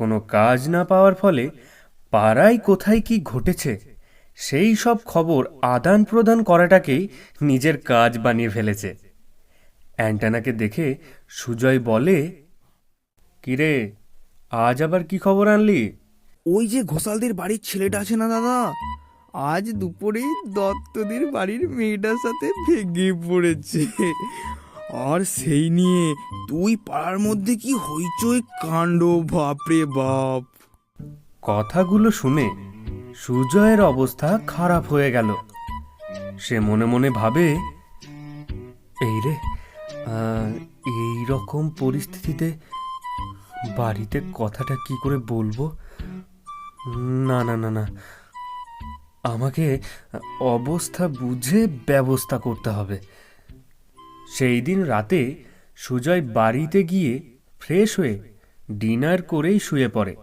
কোনো কাজ না পাওয়ার ফলে পাড়ায় কোথায় কি ঘটেছে, সেই সব খবর আদান প্রদান করাটাকেই নিজের কাজ বানিয়ে ফেলেছে। অ্যান্টানাকে দেখে সুজয় বলে, কিরে, আজ আবার কি খবর আনলি? ওই যে ঘোষালদের বাড়ির ছেলেটা আছে না দাদা? আজ দুপুরেই দত্তদের বাড়ির মেয়েটার সাথে ভেঙে পড়েছে। আর সেই নিয়ে তুই পাড়ার মধ্যে কি হইচই কাণ্ড, বাপরে বাপ। কথাগুলো শুনে সুজয়ের অবস্থা খারাপ হয়ে গেল। সে মনে মনে ভাবে, এই রে এই রকম পরিস্থিতিতে বাড়িতে কথাটা কি করে বলব? না না না না। আমাকে অবস্থা বুঝে ব্যবস্থা করতে হবে। সেই দিন রাতে সুজয় বাড়িতে গিয়ে ফ্রেশ হয়ে ডিনার করেই শুয়ে পড়ে।